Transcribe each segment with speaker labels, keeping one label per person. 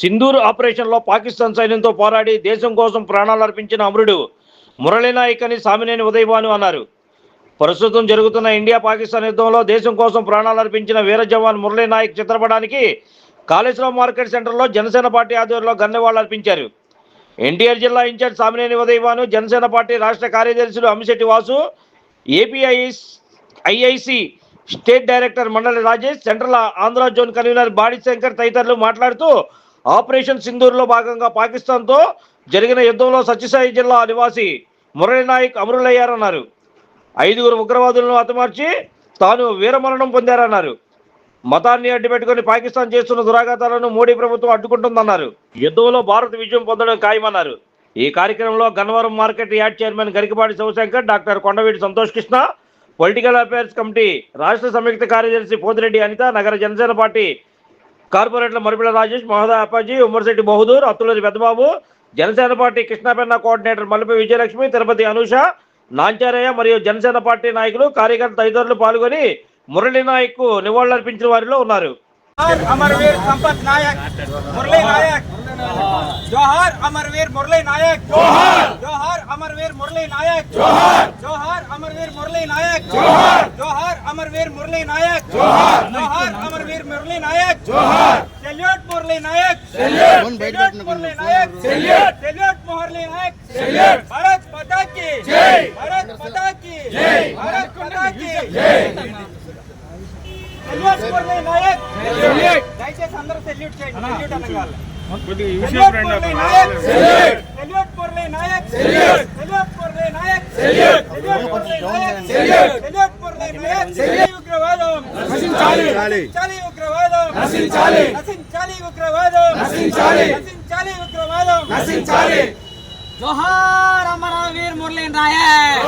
Speaker 1: సింధూర్ ఆపరేషన్లో పాకిస్తాన్ సైన్యంతో పోరాడి దేశం కోసం ప్రాణాలు అర్పించిన అమరుడు మురళీనాయక్ అని సామినేని ఉదయభాను అన్నారు. ప్రస్తుతం జరుగుతున్న ఇండియా పాకిస్తాన్ యుద్ధంలో దేశం కోసం ప్రాణాలు అర్పించిన వీర జవాన్ మురళీనాయక్ చిత్రపటానికి కాళేశ్వరం మార్కెట్ సెంటర్లో జనసేన పార్టీ ఆధ్వర్యంలో గన్నెవాళ్ళు అర్పించారు. ఎన్టీఆర్ జిల్లా ఇన్ఛార్జ్ సామినేని ఉదయభాను జనసేన పార్టీ రాష్ట్ర కార్యదర్శులు Amishetti Vasu API IIC state director Mandali Rajesh central Andhra zone convener Badi Shankar తదితరులు మాట్లాడుతూ ఆపరేషన్ సింధూర్లో భాగంగా పాకిస్తాన్తో జరిగిన యుద్ధంలో సత్యసాయి జిల్లా నివాసి మురళీనాయక్ అమరులయ్యారన్నారు. ఐదుగురు ఉగ్రవాదులను హతమార్చి తాను వీరమరణం పొందారన్నారు. మతాన్ని అడ్డుపెట్టుకుని పాకిస్తాన్ చేస్తున్న దురాఘాతాలను మోడీ ప్రభుత్వం అడ్డుకుంటుందన్నారు. యుద్ధంలో భారత్ విజయం పొందడం ఖాయమన్నారు. ఈ కార్యక్రమంలో Gannavaram market yard chairman Garikapati Sivasankar doctor Kondaveeti Santosh Krishna political affairs committee రాష్ట్ర సంయుక్త కార్యదర్శి పోతిరెడ్డి అనిత నగర జనసేన పార్టీ కార్పొరేట్ల మరిపిల రాజేష్ మహదా అప్పాజీ ఉమ్మర్శెట్టి బహదూర్ అత్తులూరి పెద్దబాబు జనసేన పార్టీ కృష్ణాపెన్న కోఆర్డినేటర్ మల్లెపి విజయలక్ష్మి తిరుపతి అనుష నాంచారయ్య మరియు జనసేన పార్టీ నాయకులు కార్యకర్త తదితరులు పాల్గొని మురళి నాయక్కు నివాళులర్పించిన వారిలో ఉన్నారు.
Speaker 2: అమర్వీర్ సంపత్ నాయక్. మురళీ నాయక్. జోహార్ అమర్వీర్ మురళీ నాయక్. జోహార్! జోహార్ అమర్వీర్ మురళీ నాయక్. జోహార్! జోహార్ అమర్వీర్ మురళీ నాయక్. జోహార్! अमरवीर मुरली नायक जोहार जोहार अमरवीर मुरली नायक जोहार salute Murali Naik salute salute Murali Naik salute salute Murali Naik salute Bharat Mata की जय भारत माता की जय भारत माता की जय సెల్యూట్ మురళీ నాయక్ సెల్యూట్ దయచేసి అందరూ సెల్యూట్ చేయండి salute అనగాలి salute Murali Naik salute salute Murali Naik salute salute Murali Naik salute salute Murali Naik salute salute ఉగ్రవాదం నశించాలి చాలి ఉగ్రవాదం నశించాలి నశించాలి ఉగ్రవాదం నశించాలి నశించాలి ఉగ్రవాదం నశించాలి జోహార్ అమర వీర్
Speaker 3: మురళీ నాయక్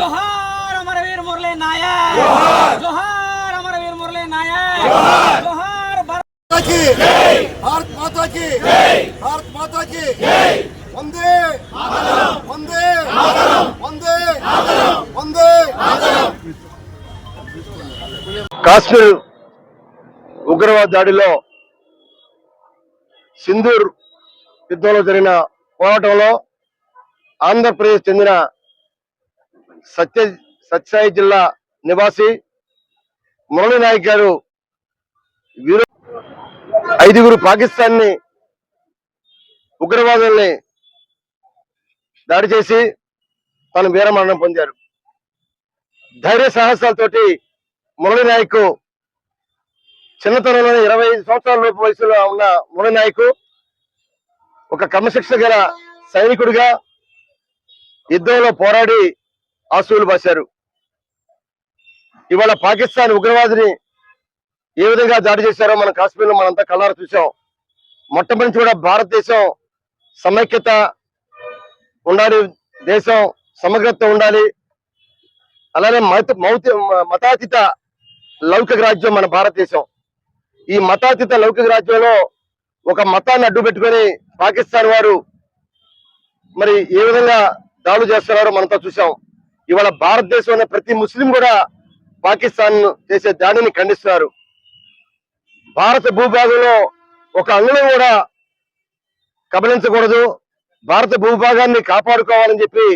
Speaker 3: జోహార్ అమర వీర్ మురళీ నాయక్ జోహార్ అమర వీర్ మురళీ నాయక్ జోహార్ భారత్
Speaker 4: కి జై భారత్ మాతా కి జై భారత్ మాతా కి జై వందే మాతరమ్
Speaker 5: కాశ్మీర్ ఉగ్రవాద దాడిలో సింధూర్ యుద్ధంలో జరిగిన పోరాటంలో ఆంధ్రప్రదేశ్ చెందిన సత్య సత్యసాయి జిల్లా నివాసి మురళీ నాయక్ గారు వీరు ఐదుగురు పాకిస్తాన్ని ఉగ్రవాదుల్ని దాడి చేసి తను వీరమరణం పొందారు. ధైర్య సాహసాలతోటి మురళి నాయక్ చిన్నతనంలోనే ఇరవై ఐదు సంవత్సరాల లోపు వయసులో ఉన్న మురళి నాయక్ ఒక క్రమశిక్షణ గల సైనికుడిగా యుద్ధంలో పోరాడి ఆశువులు బాశారు ఇవాళ పాకిస్తాన్ ఉగ్రవాదిని ఏ విధంగా దాడి చేశారో మన కాశ్మీర్లో మనంతా కళ్ళారు చూసాం మొట్టమొదటి కూడా భారతదేశం సమైక్యత ఉండాలి దేశం సమగ్రత ఉండాలి. అలానే మత మౌతి మతాతీత లౌకిక రాజ్యం మన భారతదేశం. ఈ మతాతీత లౌకిక రాజ్యంలో ఒక మతాన్ని అడ్డు పెట్టుకొని పాకిస్తాన్ వారు మరి ఏ విధంగా దాడులు చేస్తున్నారో మనంతా చూసాం ఇవాళ భారతదేశంలో ప్రతి ముస్లిం కూడా పాకిస్తాన్ చేసే దాడిని ఖండిస్తున్నారు. భారత భూభాగంలో ఒక అంగుళం కూడా కబలించకూడదు భారత భూభాగాన్ని కాపాడుకోవాలని చెప్పి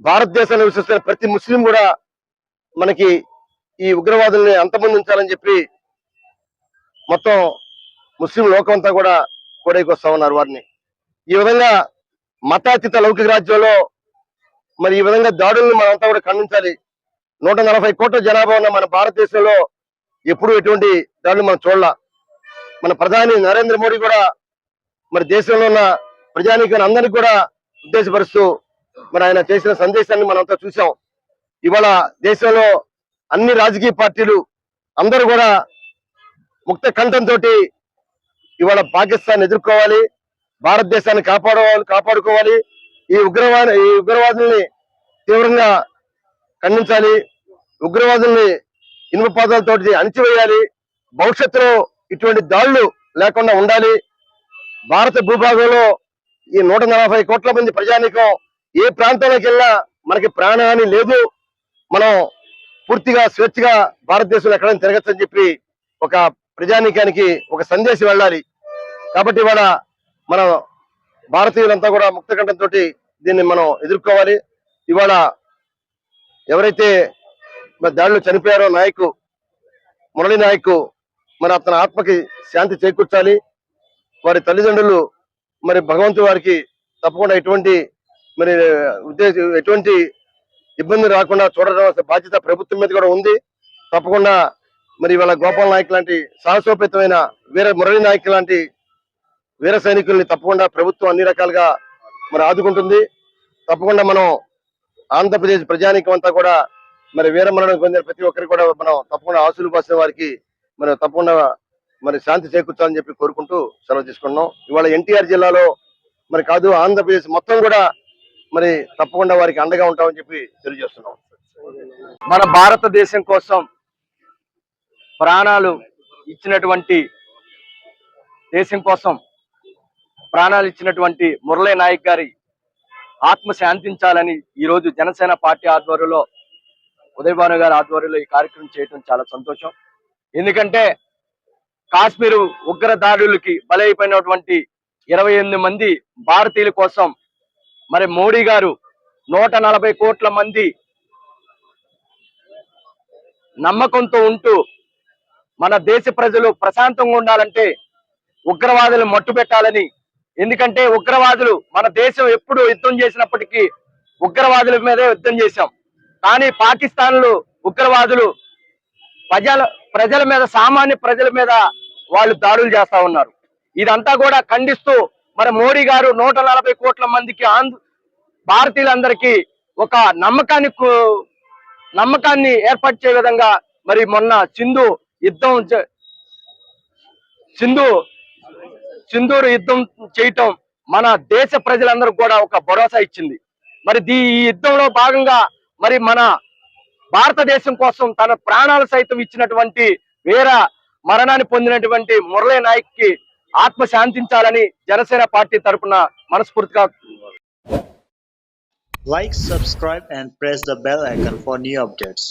Speaker 5: భారతదేశాన్ని విశ్వసిస్తున్న ప్రతి ముస్లిం కూడా మనకి ఈ ఉగ్రవాదుల్ని అంతమొందించాలని చెప్పి మొత్తం ముస్లిం లోకమంతా కూడా కోడైకి వస్తా ఉన్నారు వారిని. ఈ విధంగా మతాతీత లౌకిక రాజ్యంలో మరి ఈ విధంగా దాడుల్ని మనంతా కూడా ఖండించాలి. నూట నలభై కోట్ల జనాభా ఉన్న మన భారతదేశంలో ఎప్పుడూ ఎటువంటి దాడులు మనం చూడాల. మన ప్రధాని నరేంద్ర మోడీ కూడా మరి దేశంలో ఉన్న ప్రజానీకాన్ని అందరినీ కూడా ఉద్దేశపరుస్తూ మరి ఆయన చేసిన సందేశాన్ని మనంతా చూసాం ఇవాళ దేశంలో అన్ని రాజకీయ పార్టీలు అందరూ కూడా ముక్త కంఠంతో ఇవాళ పాకిస్తాన్ ఎదుర్కోవాలి భారతదేశాన్ని కాపాడుకోవాలి కాపాడుకోవాలి. ఈ ఉగ్రవాద ఈ ఉగ్రవాదుల్ని తీవ్రంగా ఖండించాలి. ఉగ్రవాదుల్ని ఇనుపపాదాలతో అణిచివేయాలి. భవిష్యత్తులో ఇటువంటి దాడులు లేకుండా ఉండాలి. భారత భూభాగంలో ఈ నూట నలభై కోట్ల మంది ప్రజానికం ఏ ప్రాంతానికి వెళ్ళినా మనకి ప్రాణహాని లేదు. మనం పూర్తిగా స్వేచ్ఛగా భారతదేశంలో ఎక్కడైనా తిరగచ్చని చెప్పి ఒక ప్రజానీకానికి ఒక సందేశం వెళ్ళాలి. కాబట్టి ఇవాళ మన భారతీయులంతా కూడా ముక్తకంఠంతో దీన్ని మనం ఎదుర్కోవాలి. ఇవాళ ఎవరైతే మరి దాడిలో చనిపోయారో నాయకు మురళి నాయకు మరి అతని ఆత్మకి శాంతి చేకూర్చాలి. వారి తల్లిదండ్రులు మరి భగవంతు వారికి తప్పకుండా ఎటువంటి మరి ఉద్దేశ ఎటువంటి ఇబ్బంది రాకుండా చూడడం బాధ్యత ప్రభుత్వం మీద కూడా ఉంది. తప్పకుండా మరి ఇవాళ గోపాల్ నాయక్ లాంటి సాహసోపేతమైన వీర మురళి నాయక్ లాంటి వీర సైనికుల్ని తప్పకుండా ప్రభుత్వం అన్ని రకాలుగా మరి ఆదుకుంటుంది. తప్పకుండా మనం ఆంధ్రప్రదేశ్ ప్రజానీకం అంతా కూడా మరి వీరమరణం పొందిన ప్రతి ఒక్కరికి కూడా మనం తప్పకుండా ఆశులు పాసిన వారికి మరి తప్పకుండా మరి శాంతి చేకూర్చాలని చెప్పి కోరుకుంటూ సెలవు తీసుకున్నాం. ఇవాళ ఎన్టీఆర్ జిల్లాలో మరి కాదు ఆంధ్రప్రదేశ్ మొత్తం కూడా మరి తప్పకుండా వారికి అండగా ఉంటామని చెప్పి తెలియజేస్తున్నాం.
Speaker 6: మన భారతదేశం కోసం ప్రాణాలు ఇచ్చినటువంటి దేశం కోసం ప్రాణాలు ఇచ్చినటువంటి మురళీ నాయక్ గారి ఆత్మ శాంతించాలని ఈ రోజు జనసేన పార్టీ ఆధ్వర్యంలో ఉదయభాను గారి ఆధ్వర్యంలో ఈ కార్యక్రమం చేయడం చాలా సంతోషం. ఎందుకంటే కాశ్మీరు ఉగ్ర దాడులకి బలైపోయినటువంటి ఇరవై ఎనిమిది మంది భారతీయుల కోసం మరి మోడీ గారు నూట నలభై కోట్ల మంది నమ్మకంతో ఉంటూ మన దేశ ప్రజలు ప్రశాంతంగా ఉండాలంటే ఉగ్రవాదులు మట్టు పెట్టాలని. ఎందుకంటే ఉగ్రవాదులు మన దేశం ఎప్పుడు యుద్ధం చేసినప్పటికీ ఉగ్రవాదుల మీదే యుద్ధం చేశాం. కానీ పాకిస్తాన్లో ఉగ్రవాదులు ప్రజల ప్రజల మీద సామాన్య ప్రజల మీద వాళ్ళు దాడులు చేస్తా ఉన్నారు. ఇదంతా కూడా ఖండిస్తూ మరి మోడీ గారు నూట నలభై కోట్ల మందికి ఆంధ్ర భారతీయులందరికీ ఒక నమ్మకాన్ని నమ్మకాన్ని నమ్మకాన్ని ఏర్పరిచే విధంగా మరి మొన్న సింధు యుద్ధం సింధు సింధూరు యుద్ధం చేయటం మన దేశ ప్రజలందరూ కూడా ఒక భరోసా ఇచ్చింది. మరి దీ ఈ యుద్ధంలో భాగంగా మరి మన భారతదేశం కోసం తన ప్రాణాలు సైతం ఇచ్చినటువంటి వీర మరణాన్ని పొందినటువంటి మురళీ నాయక్కి ఆత్మ శాంతించాలని జనసేన పార్టీ తరపున మనస్ఫూర్తిగా
Speaker 7: like subscribe and press the bell icon for new updates